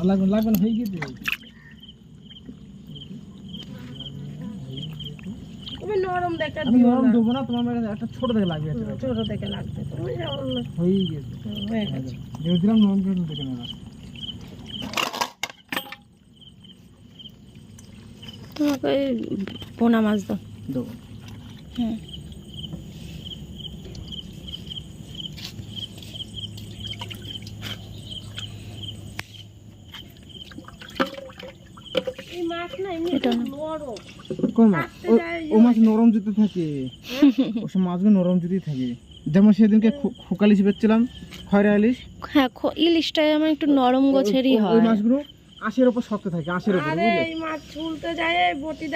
লাগবে না, লাগবে না হয়ে গিয়েছে। তুমি নরম দেখে আমি নরম। দেবো না তোমার মানে একটা ছোট থেকে লাগবে ছোট দেখে লাগবে তুমি হয়ে হুম, হয়ে গেছে। দিলাম নরম করে দেখে নেওয়া। তোমাকে পোনা মাছ দাও। দেবো। হুম এই মাছ না এমনি এটা কোন মাছ ও- মাছ নরম জুতে থাকে ওসব মাছগুলো নরম জুতেই থাকে। যেমন সেদিনকে ইলিশ বেচছিলাম খয়রা ইলিশ। হ্যাঁ ইলিশটা আমার একটু নরম গোছেরই ওই- ওই হয়। মাছগুলো আশের ওপর শক্ত থাকে আশের বুঝলে? এই মাছ ছুলতে যায়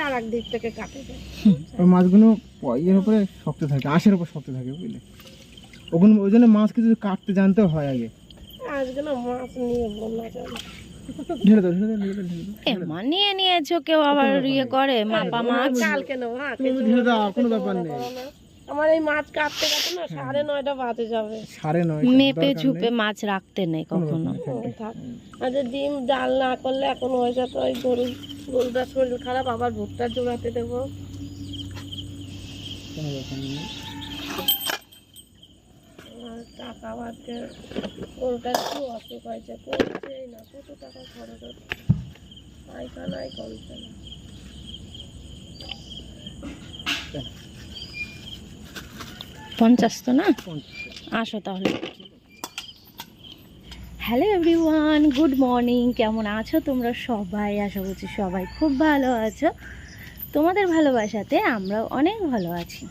আর এক দিক থেকে কাটে যায়। ওই মাছগুলো উপরে শক্ত থাকে আশের ওপর শক্ত থাকে বুঝলে? ওগুলো ওই জন্য মাছ কিছু কাটতে জানতে হয় আগে। আজকে না মাছ নিয়ে বন্যা চলে। এমন নিয়ে নিয়েছো কেউ আবার ইয়ে করে? মাপা মাছ? হ্যাঁ কোনো ব্যাপার নেই। আমার এই মাছ কাটতে কাটতে না সাড়ে নয়টা বাজে যাবে। সাড়ে নয় মেপে ঝুপে মাছ রাখতে নেই কখনো। ডিম ডাল না করলে এখন হয়ে যেত ওই গরু গরুটার শরীর খারাপ আবার ভুট্টা জোড়াতে দেবো কোনো ব্যাপার নেই আর টাকা বাদে একটু অসুখ হয়েছে করছেই না কত টাকা খরচ হচ্ছে? পায়খানাই কমছে না। পঞ্চাশ তো না? আসো তাহলে। হ্যালো এভরিওয়ান গুড মর্নিং কেমন আছো তোমরা সবাই? আশা করছি সবাই খুব ভালো আছো। তোমাদের ভালোবাসাতে আমরাও অনেক ভালো আছি।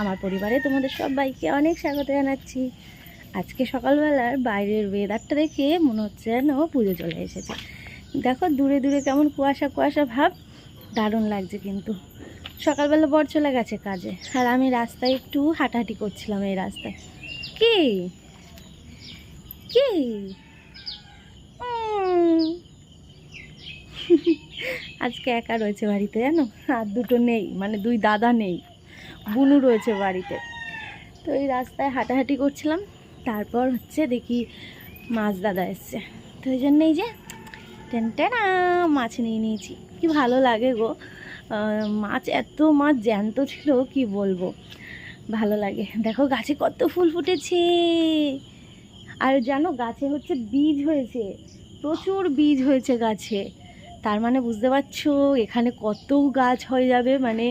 আমার পরিবারে তোমাদের সবাইকে অনেক স্বাগত জানাচ্ছি। আজকে সকালবেলার বাইরের ওয়েদারটা দেখে মনে হচ্ছে যেন পুজো চলে এসেছে। দেখো দূরে দূরে কেমন কুয়াশা কুয়াশা ভাব, দারুণ লাগছে কিন্তু। সকালবেলা বর চলে গেছে কাজে, আর আমি রাস্তায় একটু হাঁটাহাঁটি করছিলাম এই রাস্তায়। কি? কি। আজকে একা রয়েছে বাড়িতে জানো? আর দুটো নেই মানে দুই দাদা নেই, বুনু রয়েছে বাড়িতে। তো এই রাস্তায় হাঁটাহাঁটি করছিলাম তারপর হচ্ছে দেখি মাছ দাদা এসছে। তো ওই জন্যই যে টেনটেনা মাছ নিয়ে নিয়েছি। কি ভালো লাগে গো। মাছ এত মাছ জ্যান্ত ছিল, কি বলব। ভালো লাগে। দেখো গাছে কত ফুল ফুটেছে। আর জানো গাছে হচ্ছে বীজ হয়েছে। প্রচুর বীজ হয়েছে গাছে। তার মানে বুঝতে পারছ, এখানে কত গাছ হয়ে যাবে মানে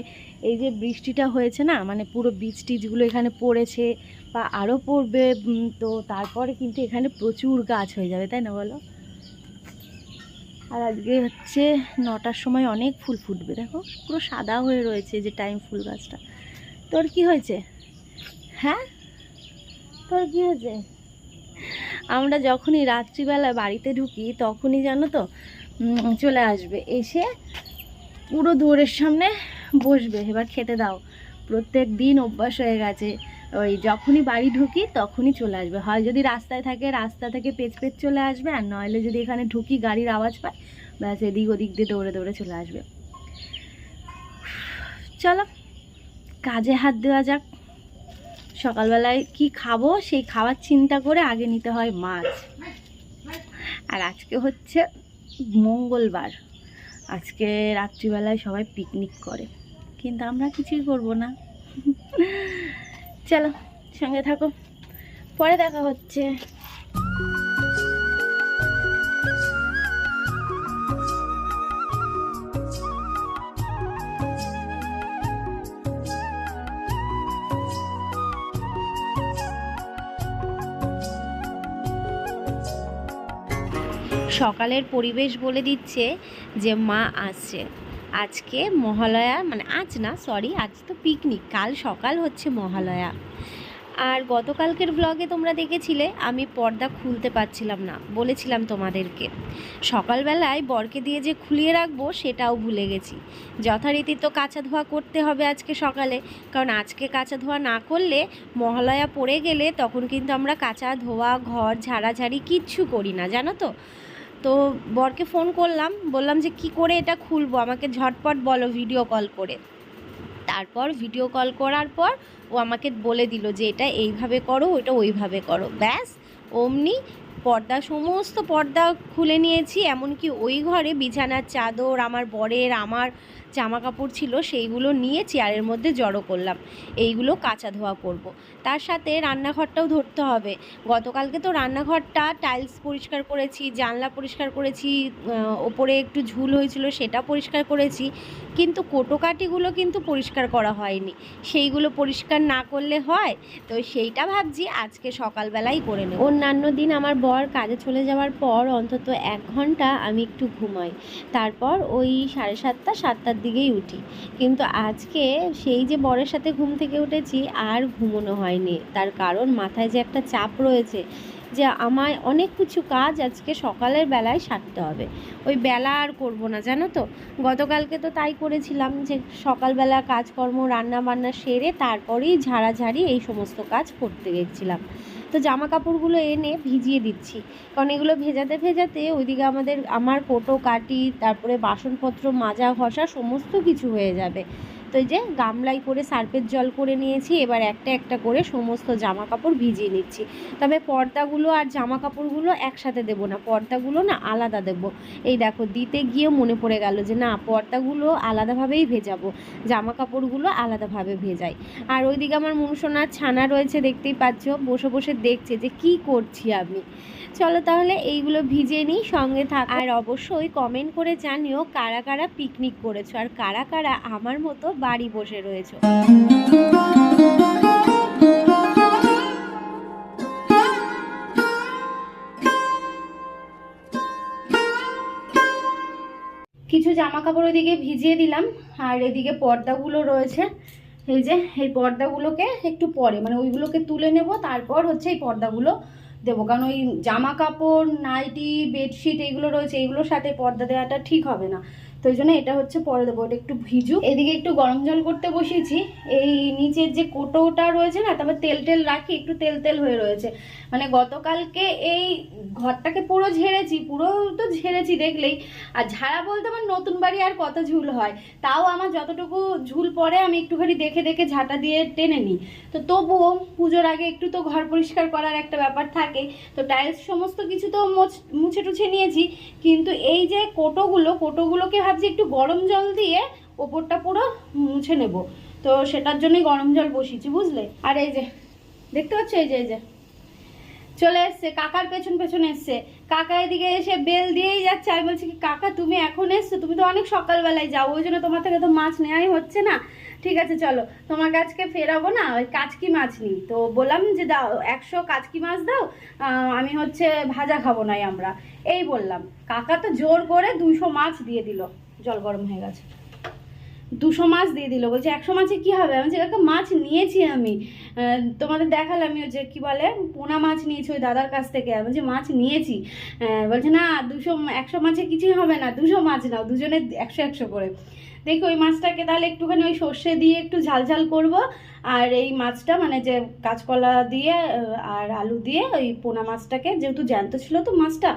এই যে বৃষ্টিটা হয়েছে না মানে পুরো বীজ টিজগুলো এখানে পড়েছে বা আরও পড়বে তো তারপরে কিন্তু এখানে প্রচুর গাছ হয়ে যাবে, তাই না বলো? আর আজকে হচ্ছে নটার সময় অনেক ফুল ফুটবে, দেখো, পুরো সাদা হয়ে রয়েছে যে টাইম ফুল গাছটা। তোর কি হয়েছে? হ্যাঁ? তোর কি হয়েছে? আমরা যখনই রাত্রিবেলা বাড়িতে ঢুকি, তখনই জানো তো চলে আসবে। এসে পুরো দুয়ারের সামনে বসবে, এবার খেতে দাও। প্রত্যেক দিন অভ্যাস হয়ে গেছে। ওই যখনই বাড়ি ঢুকি তখনই চলে আসবে। হয় যদি রাস্তায় থাকে, রাস্তা থেকে পেচ পেচ চলে আসবে, আর নইলে যদি এখানে ঢুকি গাড়ির আওয়াজ পায় ব্যাস এদিক ওদিক দিয়ে দৌড়ে দৌড়ে চলে আসবে। চলো, কাজে হাত দেওয়া যাক। সকালবেলায় কি খাব সেই খাওয়ার চিন্তা করে আগে নিতে হয় মাছ। আর আজকে হচ্ছে মঙ্গলবার। আজকে রাত্রিবেলায় সবাই পিকনিক করে। কিন্তু আমরা কিছুই করব না। চলো, সঙ্গে থাকো। পরে দেখা হচ্ছে। সকালের পরিবেশ বলে দিচ্ছে যে মা আসছে। আজকে মহালয়া মানে আজ না সরি আজ তো পিকনিক কাল সকাল হচ্ছে মহালয়া। আর গতকালকের ব্লগে তোমরা দেখেছিলে, আমি পর্দা খুলতে পারছিলাম না, বলেছিলাম তোমাদেরকে। সকালবেলায় বরকে দিয়ে যে খুলিয়ে রাখব, সেটাও ভুলে গেছি। যথারীতি তো কাঁচা ধোয়া করতে হবে আজকে সকালে, কারণ আজকে কাঁচা ধোয়া না করলে মহালয়া পড়ে গেলে তখন কিন্তু আমরা কাঁচা ধোয়া, ঘর, ঝাড়াঝাড়ি কিচ্ছু করি না, জানো তো? তো বরকে ফোন করলাম, বললাম যে, কি করে এটা খুলবো? আমাকে ঝটপট বলো ভিডিও কল করে। তারপর ভিডিও কল করার পর ও আমাকে বলে দিল যে, এটা এইভাবে করো ওটা ওইভাবে করো। ব্যাস, অমনি পর্দা, সমস্ত পর্দা খুলে নিয়েছি, এমনকি ওই ঘরে বিছানার চাদর, আমার বরের, আমার জামা কাপড় ছিল, সেইগুলো নিয়ে চেয়ারের মধ্যে জড়ো করলাম। এইগুলো কাঁচা ধোয়া করব। তার সাথে রান্নাঘরটাও ধরতে হবে। গতকালকে তো রান্নাঘরটা টাইলস পরিষ্কার করেছি, জানলা পরিষ্কার করেছি ওপরে একটু ঝুল হয়েছিল সেটা পরিষ্কার করেছি, কিন্তু কোটোকাটিগুলো কিন্তু পরিষ্কার করা হয়নি। সেইগুলো পরিষ্কার না করলে হয়, তো সেইটা ভাবছি আজকে সকালবেলাই করে নেব। অন্যান্য দিন আমার বর কাজে চলে যাওয়ার পর অন্তত এক ঘণ্টা আমি একটু ঘুমাই। তারপর ওই সাড়ে সাতটা, সাতটার দিকেই উঠি। কিন্তু আজকে সেই যে বরের সাথে ঘুম থেকে উঠেছি, আর ঘুমোনো হয়নি। তার কারণ মাথায় যে একটা চাপ রয়েছে যে আমায় অনেক কিছু কাজ আজকে সকালের বেলায় সারতে হবে। ওই বেলা আর করব না, জানো তো? গতকালকে তো তাই করেছিলাম যে সকালবেলা কাজকর্ম রান্না বান্না সেরে তারপরেই ঝাড়াঝাড়ি এই সমস্ত কাজ করতে গেছিলাম। তো জামা কাপড়গুলো এনে ভিজিয়ে দিচ্ছি। কারণ এগুলো ভেজাতে ভেজাতে ওইদিকে আমাদের, আমার কোটো কাটি, তারপরে বাসনপত্র মাজা ঘষা সমস্ত কিছু হয়ে যাবে। এই যে গামলায় করে সার্ফের জল করে নিয়েছি, এবার একটা একটা করে সমস্ত জামা কাপড় ভিজিয়ে নিচ্ছি। তবে পর্দাগুলো আর জামা কাপড়গুলো একসাথে দেবো না, পর্দাগুলো না আলাদা দেব। এই দেখো, দিতে গিয়ে মনে পড়ে গেল যে না, পর্দাগুলো আলাদাভাবেই ভেজাবো জামা কাপড়গুলো আলাদাভাবে ভেজাই। আর ওইদিকে আমার মুনসোনার ছানা রয়েছে, দেখতেই পাচ্ছ, বসে বসে দেখছে যে কি করছি আমি। চলো তাহলে এইগুলো ভিজে নিই, সঙ্গে থাক। আর অবশ্যই কমেন্ট করে জানিও কারা কারা পিকনিক করেছ, আর কারা কারা আমার মতো বাড়ি বসে রয়েছো। কিছু জামা কাপড় ওইদিকে ভিজিয়ে দিলাম, আর এদিকে পর্দাগুলো রয়েছে। এই যে, এই পর্দাগুলোকে একটু পরে মানে ওইগুলোকে তুলে নেব, তারপর হচ্ছে এই পর্দাগুলো দেবো। কারণ ওই জামা কাপড় নাইটি, বেডশিট, এইগুলো রয়েছে, এইগুলোর সাথে পর্দা দেওয়াটা ঠিক হবে না। তো ওই জন্য এটা হচ্ছে পরে দেবো, এটা একটু ভিজু এদিকে একটু গরম জল করতে বসিয়েছি। এই নিচের যে কোটোটা রয়েছে না, তারপর তেল টেল রাখি, একটু তেল তেল হয়ে রয়েছে। মানে গতকালকে এই ঘরটাকে পুরো ঝেড়েছি, পুরো তো ঝেড়েছি দেখলেই। আর ঝাড়া বলতে আমার নতুন বাড়ি আর কত ঝুল হয়। তাও আমার যতটুকু ঝুল পড়ে, আমি একটুখানি দেখে দেখে ঝাঁটা দিয়ে টেনে নিই। তো তবুও পুজোর আগে একটু তো ঘর পরিষ্কার করার একটা ব্যাপার থাকে। তো টাইলস সমস্ত কিছু তো মুছে টুছে নিয়েছি। কিন্তু এই যে কোটোগুলো, কোটোগুলোকে ভাবছি একটু গরম জল দিয়ে ওপরটা পুরো মুছে নেব। তো সেটার জন্যই গরম জল বসিয়েছি, বুঝলে? আর এই যে, দেখতে পাচ্ছ এই যে এই যে। চলে এসছে, কাকার পেছন পেছন এসছে। কাকা এদিকে এসে বেল দিয়েই যাচ্ছে। আমি বলছি কি, কাকা, তুমি এখন এসছো? তুমি তো অনেক সকালবেলায় যাও, ওই জন্য তোমার থেকে তো মাছ নেওয়াই হচ্ছে না। ঠিক আছে, চলো। তোমার কাছকে ফেরাবো না, ওই কাচকি মাছ নিই তো বললাম যে দাও, একশো কাচকি মাছ দাও আমি হচ্ছে ভাজা খাব নাই আমরা। এই বললাম, কাকা তো জোর করে দুশো মাছ দিয়ে দিল। জল গরম হয়ে গেছে। দুশো মাছ দিয়ে দিল, বলছে, একশো মাছে কি হবে? আমি বলছি, কাকা, মাছ নিয়েছি আমি। তোমাদের দেখালাম আমি যে, কি বলে, পোনা মাছ নিয়েছি ওই দাদার কাছ থেকে। আমি বলছি, মাছ নিয়েছি। বলছে, না, দুশো, একশো মাছে কিছুই হবে না, দুশো মাছ নাও, দুজনে একশো একশো করে। দেখি ওই মাছটাকে তাহলে একটুখানি ওই সর্ষে দিয়ে একটু ঝাল ঝাল করব। আর এই মাছটা মানে যে কাঁচকলা দিয়ে আর আলু দিয়ে ওই পোনা মাছটাকে, যেহেতু জ্যান্ত ছিল তো মাছটা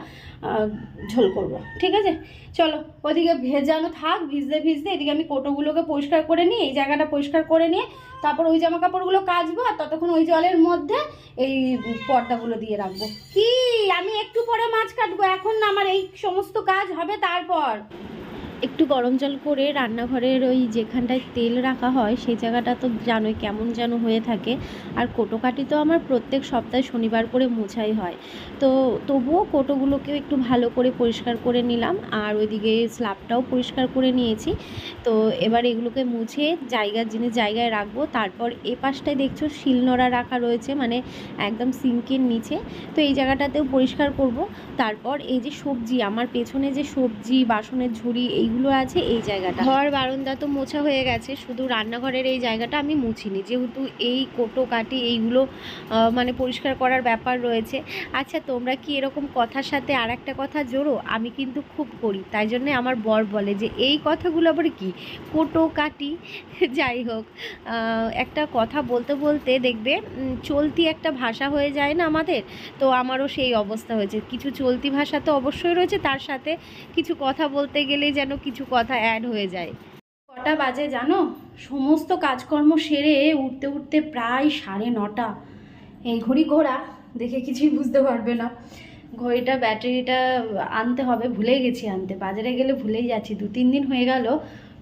ঝোল করব। ঠিক আছে? চলো, ওদিকে ভেজানো থাক, ভিজতে ভিজতে এদিকে আমি কোটোগুলোকে পরিষ্কার করে নিই এই জায়গাটা পরিষ্কার করে নিয়ে, তারপর ওই জামা কাপড়গুলো কাচবো, আর ততক্ষণ ওই জলের মধ্যে এই পর্দাগুলো দিয়ে রাখব। কি? আমি একটু পরে মাছ কাটবো, এখন না আমার এই সমস্ত কাজ হবে তারপর। একটু গরম জল করে রান্নাঘরের ওই যেখানটায় তেল রাখা হয়, সেই জায়গাটা তো জানোই কেমন যেন হয়ে থাকে। আর কোটোকাটি তো আমার প্রত্যেক সপ্তাহে শনিবার করে মোছাই হয়। তো তবুও কোটোগুলোকেও একটু ভালো করে পরিষ্কার করে নিলাম, আর ওইদিকে স্ল্যাবটাও পরিষ্কার করে নিয়েছি। তো এবার এগুলোকে মুছে জায়গার জিনিস জায়গায় রাখব, তারপর এ পাশটায় দেখছ শিলনোড়া রাখা রয়েছে মানে একদম সিঙ্কের নিচে। তো এই জায়গাটাতেও পরিষ্কার করব। তারপর এই যে সবজি, আমার পেছনে যে সবজি, বাসনের ঝুড়ি এইগুলো আছে এই জায়গাটা। ঘর বারান্দা তো মোছা হয়ে গেছে শুধু রান্নাঘরের এই জায়গাটা আমি মুছিনি যেহেতু এই কোটো কাটি এইগুলো মানে পরিষ্কার করার ব্যাপার রয়েছে। আচ্ছা তোমরা কি এরকম কথার সাথে আর একটা কথা জোড়ো? আমি কিন্তু খুব করি তাই জন্য আমার বর বলে যে এই কথাগুলো আবার কি? কোটো কাটি? যাই হোক একটা কথা বলতে বলতে দেখবে চলতি একটা ভাষা হয়ে যায় না আমাদের? তো আমারও সেই অবস্থা হয়েছে। কিছু চলতি ভাষা তো অবশ্যই রয়েছে তার সাথে কিছু কথা বলতে গেলেই যেন কিছু কথা অ্যাড হয়ে যায়। কটা বাজে জানো? সমস্ত কাজকর্ম সেরে উঠতে উঠতে প্রায় সাড়ে নটা। এই ঘড়ি ঘোড়া দেখে কিছুই বুঝতে পারবে না। ঘড়িটা, ব্যাটারিটা আনতে হবে ভুলে গেছি আনতে। বাজারে গেলে ভুলেই যাচ্ছি। দু তিন দিন হয়ে গেল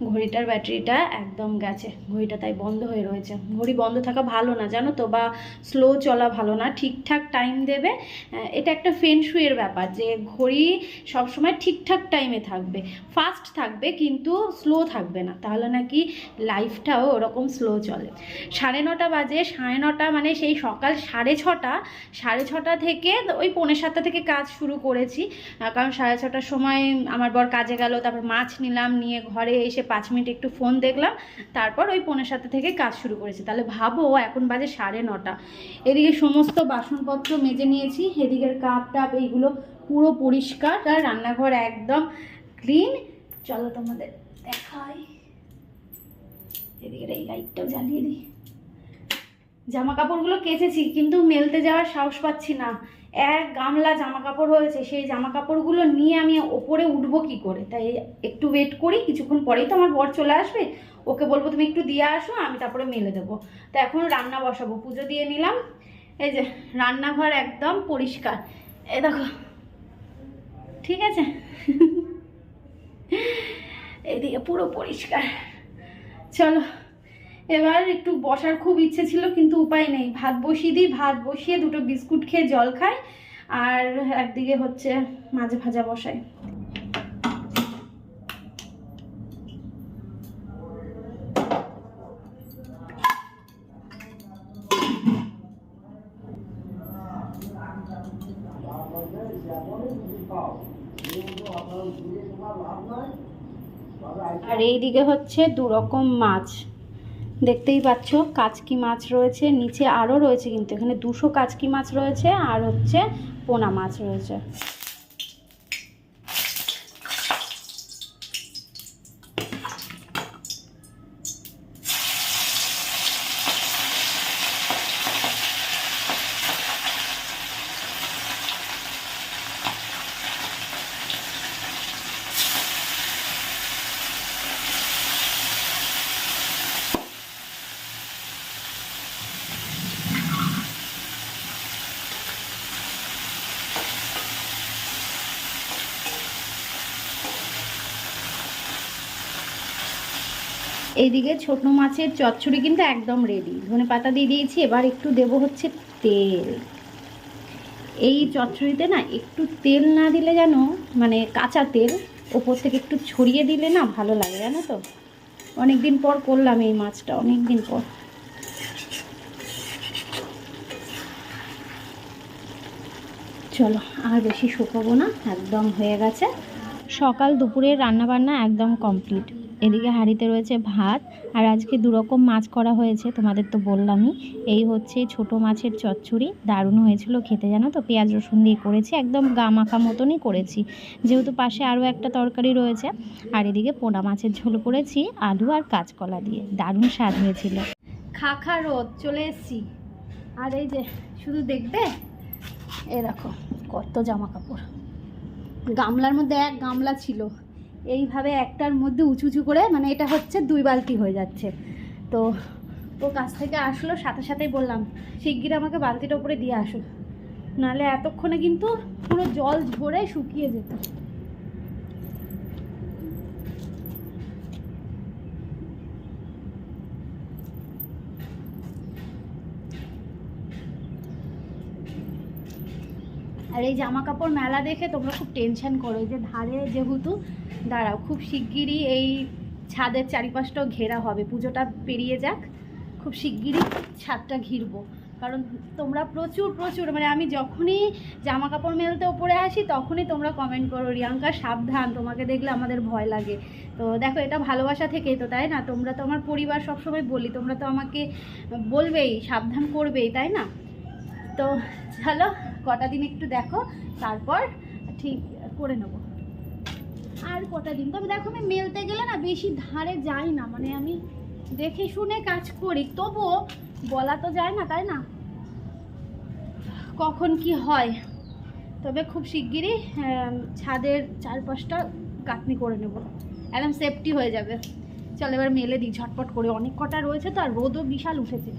ঘড়িটার ব্যাটারিটা একদম গেছে। ঘড়িটা তাই বন্ধ হয়ে রয়েছে। ঘড়ি বন্ধ থাকা ভালো না, জানো তো, বা স্লো চলা ভালো না। ঠিকঠাক টাইম দেবে। এটা একটা ফেনশুয়ের ব্যাপার যে ঘড়ি সবসময় ঠিকঠাক টাইমে থাকবে। ফাস্ট থাকবে কিন্তু স্লো থাকবে না। তাহলে নাকি লাইফটাও ওরকম স্লো চলে। সাড়ে নটা বাজে, সাড়ে নটা মানে সেই সকাল সাড়ে ছটা সাড়ে ছটা থেকে ওই পৌনে সাতটা থেকে কাজ শুরু করেছি। কারণ সাড়ে ছটার সময় আমার বর কাজে গেল, তারপর মাছ নিলাম, নিয়ে ঘরে এসে পাঁচ মিনিট একটু ফোন দেখলাম, তারপর ওই পৌনে সাতটা থেকে কাজ শুরু করেছি। তাহলে ভাবো, এখন বাজে সাড়ে নটা। এদিকে সমস্ত বাসনপত্র মেজে নিয়েছি, এদিকের কাপ টাপ এইগুলো পুরো পরিষ্কার, আর রান্নাঘর একদম ক্লিন চলো তোমাদের দেখাই। এদিকের এই লাইটটাও জ্বালিয়ে দিই। জামা কাপড়গুলো কেচেছি, কিন্তু মেলতে যাওয়ার সাহস পাচ্ছি না। এক গামলা জামা কাপড় হয়েছে, সেই জামা কাপড়গুলো নিয়ে আমি ওপরে উঠবো কি করে? তাই একটু ওয়েট করি, কিছুক্ষণ পরেই তো আমার বর চলে আসবে। ওকে বলব, তুমি একটু দিয়ে আসো, আমি তারপরে মেলে দেবো। তো এখন রান্না বসাবো, পুজো দিয়ে নিলাম। এই যে, রান্নাঘর একদম পরিষ্কার। এ দেখো, ঠিক আছে? এদিকে পুরো পরিষ্কার। চলো। এবার একটু বসার খুব ইচ্ছে ছিল, কিন্তু উপায় নেই। ভাত বসিয়ে দিই, ভাত বসিয়ে দুটো বিস্কুট খেয়ে জল খাই, আর একদিকে হচ্ছে মাঝে ভাজা বসাই। আর এইদিকে হচ্ছে দুরকম মাছ। দেখতেই পাচ্ছ, কাচকি মাছ রয়েছে, নিচে আরও রয়েছে কিন্তু এখানে দুশো কাচকি মাছ রয়েছে আর হচ্ছে পোনা মাছ রয়েছে। এইদিকে ছোট মাছের চচ্চড়ি কিন্তু একদম রেডি ধনে পাতা দিয়ে দিয়েছি, এবার একটু দেব হচ্ছে তেল। এই চচ্চড়িতে না একটু তেল না দিলে যেন মানে কাঁচা তেল ওপর থেকে একটু ছড়িয়ে দিলে না ভালো লাগে, জানো তো? অনেক দিন পর করলাম এই মাছটা অনেক দিন পর। চলো, আর বেশি শুকাবো না, একদম হয়ে গেছে। সকাল দুপুরের রান্নাবান্না একদম কমপ্লিট এদিকে হাঁড়িতে রয়েছে ভাত, আর আজকে দুরকম মাছ করা হয়েছে, তোমাদের তো বললামই। এই হচ্ছে ছোট মাছের চচ্চড়ি, দারুণ হয়েছিল খেতে, জানো তো? পেঁয়াজ রসুন দিয়ে করেছি, একদম গা মাখা মতনই করেছি। যেহেতু পাশে আরও একটা তরকারি রয়েছে, আর এদিকে পোনা মাছের ঝোল করেছি, আলু আর কাঁচকলা দিয়ে। দারুণ স্বাদ হয়েছিল। খাখা রোদ, চলে এসছি। আর এই যে, শুধু দেখবে? এ দেখো, কত জামা কাপড় গামলার মধ্যে এক গামলা ছিল। এইভাবে একটার মধ্যে উঁচু উঁচু করে মানে এটা হচ্ছে দুই বালতি হয়ে যাচ্ছে। তো ও কাছ থেকে আসলো, সাথে সাথেই বললাম, শিগগির আমাকে বালতিটা উপরে দিয়ে আসো। নাহলে এতক্ষণে কিন্তু পুরো জল ঝরে শুকিয়ে যেত। আর এই জামা কাপড় মেলা দেখে তোমরা খুব টেনশন করো। যে ধারে যেহেতু দাঁড়াও, খুব শিগগিরই এই ছাদের চারিপাশটাও ঘেরা হবে। পুজোটা পেরিয়ে যাক, খুব শিগগিরই ছাদটা ঘিরবো। কারণ তোমরা প্রচুর প্রচুর মানে আমি যখনই জামা কাপড় মেলতে ওপরে আসি, তখনই তোমরা কমেন্ট করো, রিয়াঙ্কা, সাবধান, তোমাকে দেখলে আমাদের ভয় লাগে। তো দেখো, এটা ভালোবাসা থেকেই তো, তাই না? তোমরা তো আমার পরিবার সবসময় বলি, তোমরা তো আমাকে বলবেই, সাবধান করবেই, তাই না? তো চলো, কটা দিন একটু দেখো, তারপর ঠিক করে নেব। আর কটা দিন? তবে দেখো, আমি মেলতে গেলে না বেশি ধারে যাই না। মানে আমি দেখে শুনে কাজ করি। তবুও বলা তো যায় না, তাই না? কখন কি হয়? তবে খুব শিগগিরই ছাদের চারপাশটা কাটনি করে নেব। একদম সেফটি হয়ে যাবে। চল এবার মেলে দিই, ঝটপট করে। অনেক কটা রয়েছে তো, আর রোদও বিশাল উঠেছে।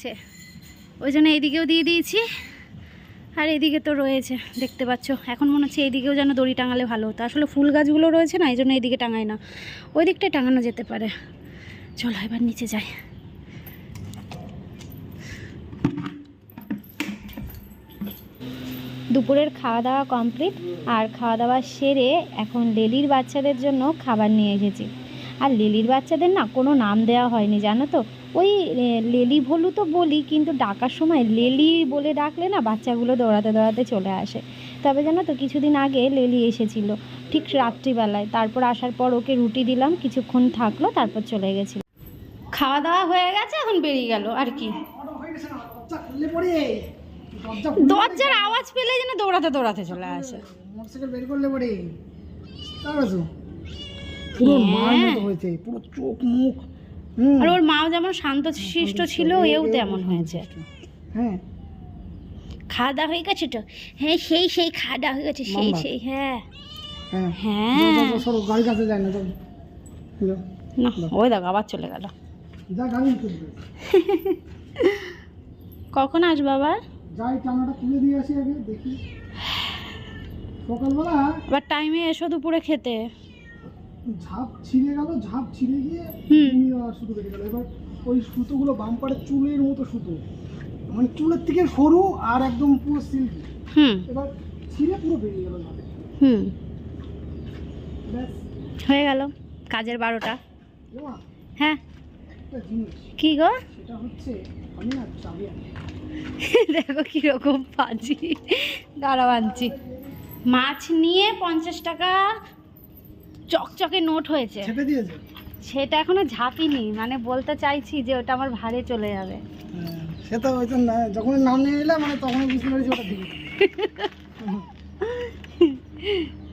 গেছে ওই জন্য এইদিকেও দিয়ে দিয়েছি। আর এদিকে তো রয়েছে, দেখতে পাচ্ছ। এখন মনে হচ্ছে এইদিকেও যেন দড়ি টাঙালে ভালো হতো। আসলে ফুল গাছগুলো রয়েছে না, এই জন্য এইদিকে টাঙায় না। ওই দিকটায় টাঙানো যেতে পারে। চলো এবার নিচে যাই। দুপুরের খাওয়া দাওয়া কমপ্লিট। আর খাওয়া দাওয়া সেরে এখন লেলির বাচ্চাদের জন্য খাবার নিয়ে এসেছি। আর লেলির বাচ্চাদের না কোনো নাম দেওয়া হয়নি, জানো তো? ওই লেলি ভলু তো বলি, কিন্তু ডাকার সময় লেলি বলে ডাকলে না বাচ্চাগুলো দৌড়াতে দৌড়াতে চলে আসে। তবে জানো তো, কিছুদিন আগে লেলি এসেছিল, ঠিক রাত্রিবেলায়। তারপর আসার পর ওকে রুটি দিলাম, কিছুক্ষণ থাকল, তারপর চলে গেছিল। খাওয়া দাওয়া হয়ে গেছে, এখন বেরিয়ে গেল, আর কি? দরজার আওয়াজ পেলে যেন দৌড়াতে দৌড়াতে চলে আসে। মোটরসাইকেল বের করলে পরে। পুরো হ্যাঁ। মতো হয়েছে পুরো চোখ মুখ আর ওর মাও যেমন শান্ত শিষ্ট ছিল এও তেমন হয়েছে। হ্যাঁ। খাওয়া দাওয়া হয়ে গেছে তো? হ্যাঁ সেই সেই খাওয়া দাওয়া হয়ে গেছে সেই সেই হ্যাঁ। হ্যাঁ। হ্যাঁ। গাড়ি কাছে যায় না। না ওই দেখো আবার চলে গেল। কখন আসবে আবার? যাই টানাটা তুলে দিয়ে আসি আগে দেখি। সকালবেলা। আবার টাইমে এসো দুপুরে খেতে। ঝাপ ছিঁড়ে গেল ঝাপ ছিঁড়ে গিয়ে সুতো কেটে গেল। এবার ওই সুতোগুলো বাম্পারের চুলের মতো সুতো। মানে চুলের থেকে সরু আর একদম পুরো সিল্কি হুম। এবার ছিঁড়ে পুরো বেরিয়ে গেল ঝাপে হুম। হয়ে গেল কাজের বারোটা। হ্যাঁ। কি গো? সেটা হচ্ছে আমি না চাবি দেখো কীরকম পাজি। দাঁড়াও আনছি। মাছ নিয়ে পঞ্চাশ টাকা চকচকে নোট হয়েছে। দিয়েছে? সেটা এখনও ঝাঁপিনি মানে বলতে চাইছি যে ওটা আমার ভারে চলে যাবে। সে তো ওই যখন নাম নিয়ে এলাম মানে তখন বুঝতে পেরেছি ওটা দিকে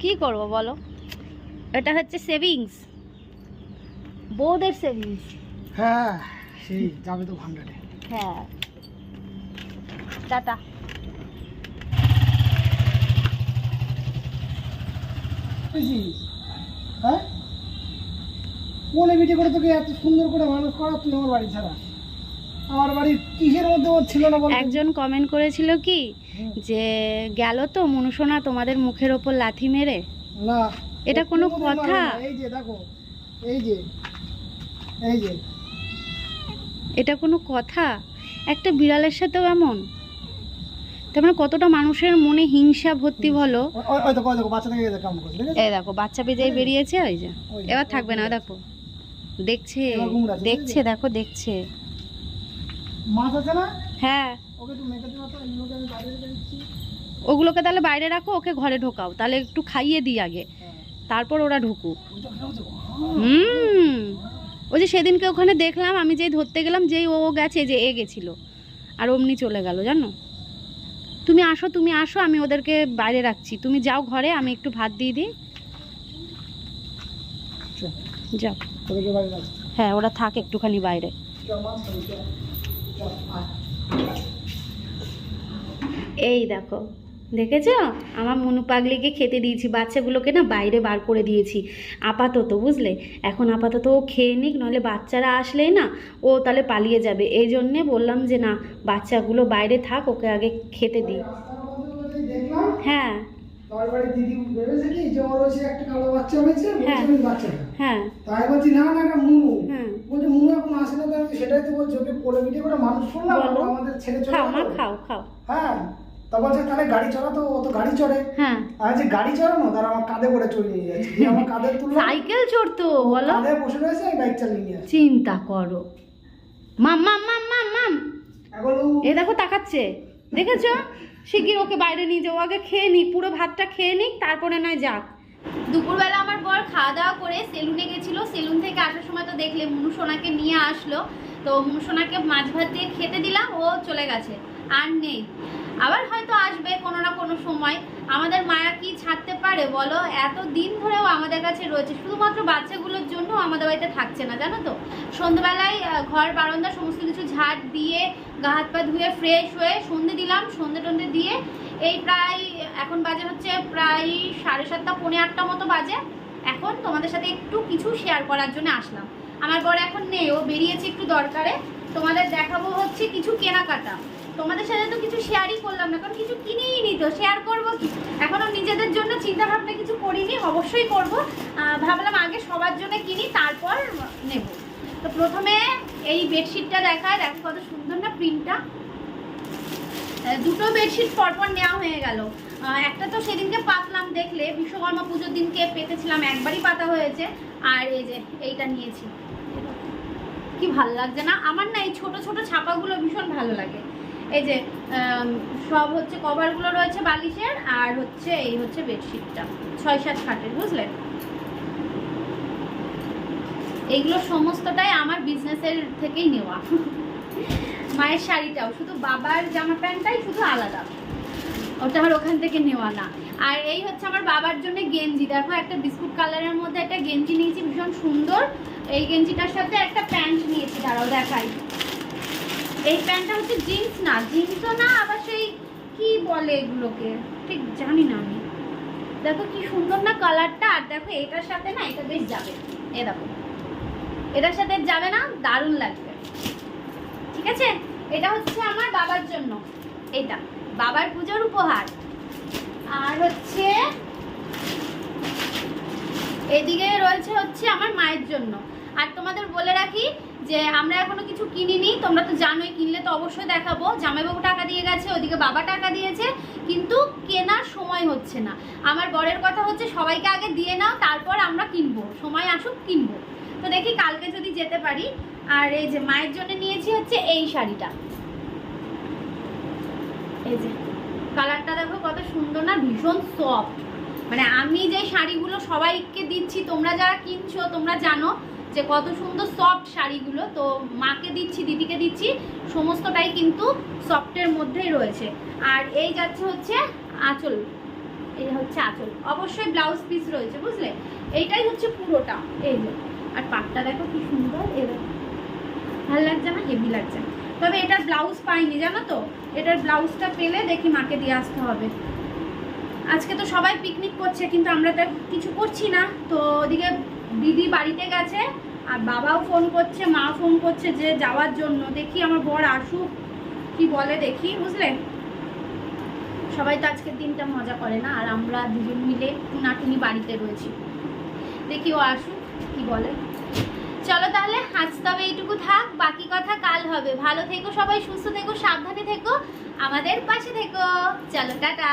কি করব বলো? এটা হচ্ছে সেভিংস বউদের সেভিংস হ্যাঁ সেই যাবে তো ভান্ডারে। হ্যাঁ। টাটা? হ্যাঁ? কোলে বিটে করে তোকে এত সুন্দর করে মানুষ করা তুই আমার বাড়ি ছাড়া। আমার বাড়ি কিসের মধ্যে ছিল না একজন কমেন্ট করেছিল কি যে গেল তো মনুসোনা তোমাদের মুখের ওপর লাথি মেরে? না। এটা কোনো কথা? এই যে দেখো। এই যে। এই যে। এটা কোনো কথা? একটা বিড়ালের সাথেও এমন? তার মানে কতটা মানুষের মনে হিংসা ভর্তি আছে? এই দেখো বাচ্চা বেজায় বেরিয়েছে ওই যে। এবার থাকবে না। দেখো। দেখছে দেখছে দেখো দেখছে। হ্যাঁ। ওগুলোকে তাহলে বাইরে রাখো ওকে ঘরে ঢোকাও। তাহলে একটু খাইয়ে দিই আগে। হ্যাঁ। তারপর ওরা ঢুকুক। হুম। ওই যে সেদিনকে ওখানে দেখলাম আমি যেই ধরতে গেলাম যেই ও গেছে যে এ গেছিল। আর অমনি চলে গেল জানো? তুমি আসো তুমি আসো, আমি ওদেরকে বাইরে রাখছি তুমি যাও ঘরে, আমি একটু ভাত দিয়ে দিই যাও। হ্যাঁ ওরা থাক একটুখানি বাইরে। এই দেখো দেখেছ? আমার মনু পাগলিকে খেতে দিয়েছি বাচ্চাগুলোকে না বাইরে বার করে দিয়েছি। আপাতত বুঝলে? এখন আপাতত ও খেয়ে নিক নাহলে বাচ্চারা আসলেই না ও তাহলে পালিয়ে যাবে। এই জন্যে বললাম যে না বাচ্চাগুলো বাইরে থাক ওকে আগে খেতে দিই। হ্যাঁ। হ্যাঁ। হ্যাঁ। চলে খাও খাও খাও। হ্যাঁ। তা বলছে তাহলে গাড়ি ও তো গাড়ি চড়ে। হ্যাঁ। আমি যে গাড়ি চড়ানো তারা আমার কাঁধে করে চলে নিয়ে যাচ্ছে। আমার কাঁধে সাইকেল চড়তো বলো। কাঁধে বসে রয়েছে আমি বাইক চালিয়ে নিয়ে আসছি। চিন্তা করো। মাম মাম মাম মাম মাম। এখন এ দেখো তাকাচ্ছে। দেখেছ? শিগগির ওকে বাইরে নিয়ে যাও আগে খেয়ে নিক পুরো ভাতটা খেয়ে নিক তারপরে নয় যাক। দুপুরবেলা আমার বর খাওয়া দাওয়া করে সেলুনে গেছিল। সেলুন থেকে আসার সময় তো দেখলে মুনু সোনাকে নিয়ে আসলো। তো মুনু সোনাকে মাছ ভাত দিয়ে খেতে দিলাম ও চলে গেছে। আর নেই। আবার হয়তো আসবে কোনো না কোনো সময়। আমাদের মায়া কি ছাড়তে পারে বলো? এত দিন ধরেও আমাদের কাছে রয়েছে। শুধুমাত্র বাচ্চাগুলোর জন্য আমাদের বাড়িতে থাকছে না, জানো তো? সন্ধ্যেবেলায় ঘর, বারান্দা, সমস্ত কিছু ঝাড় দিয়ে, গা হাত পা ধুয়ে ফ্রেশ হয়ে সন্ধে দিলাম। সন্ধে টন্ধে দিয়ে এই প্রায়, এখন বাজে হচ্ছে প্রায় সাড়ে সাতটা, পৌনে আটটা মতো বাজে। এখন তোমাদের সাথে একটু কিছু শেয়ার করার জন্য আসলাম। আমার বর এখন নেই, ও বেরিয়েছে একটু দরকারে। তোমাদের দেখাবো হচ্ছে কিছু কেনাকাটা। তোমাদের সাথে তো কিছু শেয়ারই করলাম না, কারণ কিছু কিনেই নি তো শেয়ার করব কি? এখনও নিজেদের জন্য চিন্তা ভাবনা কিছু করিনি, অবশ্যই করব। ভাবলাম আগে সবার জন্য কিনি, তারপর নেব। তো প্রথমে এই বেডশিটটা দেখায়, দেখো কত সুন্দর না প্রিন্টটা দুটো বেডশিট পরপর নেওয়া হয়ে গেল। একটা তো সেদিনকে পাতলাম দেখলে, বিশ্বকর্মা পুজোর দিনকে পেতেছিলাম, একবারই পাতা হয়েছে। আর এই যে, এইটা নিয়েছি। কি ভালো লাগছে না? আমার না এই ছোট ছোট ছাপাগুলো ভীষণ ভালো লাগে। এই যে সব হচ্ছে কভারগুলো রয়েছে বালিশের আর হচ্ছে এই হচ্ছে বেডশিটটা ছয় সাত খাটের বুঝলেন এইগুলো সমস্তটাই আমার বিজনেসের থেকেই নেওয়া। মায়ের শাড়িটাও, শুধু বাবার জামা প্যান্টটাই শুধু আলাদা। ওটা আমার ওখান থেকে নেওয়া না। আর এই হচ্ছে আমার বাবার জন্য গেঞ্জি। দেখো, একটা বিস্কুট কালারের মধ্যে একটা গেঞ্জি নিয়েছি, ভীষণ সুন্দর। এই গেঞ্জিটার সাথে একটা প্যান্ট নিয়েছি, দাঁড়াও দেখাই। এই প্যান্টটা হচ্ছে জিন্স না জিন্সও না, আবার সেই কি বলে এগুলোকে? ঠিক জানি না আমি। দেখো কি সুন্দর না কালারটা, আর দেখো এটার সাথে না, এটা বেশ যাবে। এ দেখো। এটার সাথে যাবে না, দারুণ লাগবে। ঠিক আছে? এটা হচ্ছে আমার বাবার জন্য। এটা, বাবার পূজার উপহার। আর হচ্ছে, এদিকে রয়েছে হচ্ছে আমার মায়ের জন্য। আর তোমাদের বলে রাখি যে আমরা এখনও কিছু কিনিনি, তোমরা তো জানোই, কিনলে তো অবশ্যই দেখাবো। জামাইবাবু টাকা দিয়ে গেছে, ওদিকে বাবা টাকা দিয়েছে, কিন্তু কেনার সময় হচ্ছে না। আমার বরের কথা হচ্ছে, সবাইকে আগে দিয়ে নাও, তারপর আমরা কিনবো। সময় আসুক, কিনবো। তো দেখি কালকে যদি যেতে পারি। আর এই যে মায়ের জন্য নিয়েছি হচ্ছে এই শাড়িটা। এই যে, কালারটা দেখো কত সুন্দর না, ভীষণ সফট মানে আমি যে শাড়িগুলো সবাইকে দিচ্ছি, তোমরা যারা কিনছো, তোমরা জানো যে কত সুন্দর সফট শাড়িগুলো, তো মাকে দিচ্ছি, দিদিকে দিচ্ছি, সমস্তটাই কিন্তু সফটের মধ্যেই রয়েছে। আর এই যাচ্ছে হচ্ছে আঁচল। এই হচ্ছে আঁচল। অবশ্যই ব্লাউজ পিস রয়েছে, বুঝলে? এইটাই হচ্ছে পুরোটা। এই আর পাটটা দেখো কি সুন্দর দেখো। ভালো লাগছে না? হেভি লাগছে। তবে এটার ব্লাউজ পাইনি, জানো তো? এটার ব্লাউজটা পেলে দেখি মাকে দিয়ে আসতে হবে। আজকে তো সবাই পিকনিক করছে, কিন্তু আমরা তো কিছু করছি না। তো ওদিকে দিদি বাড়িতে গেছে। আর বাবাও ফোন করছে মা ফোন করছে যে যাওয়ার জন্য। দেখি আমার বর আসুক, কি বলে দেখি, বুঝলেন? সবাই তো আজকের দিনটা মজা করে না? আর আমরা দুজন মিলে নাটুনি বাড়িতে রয়েছি। দেখি ও আসুক, কি বলে। চলো তাহলে, আজ তবে এইটুকু থাক, বাকি কথা কাল হবে। ভালো থেকো সবাই, সুস্থ থেকো, সাবধানে থেকো, আমাদের পাশে থেকো। চলো, টাটা।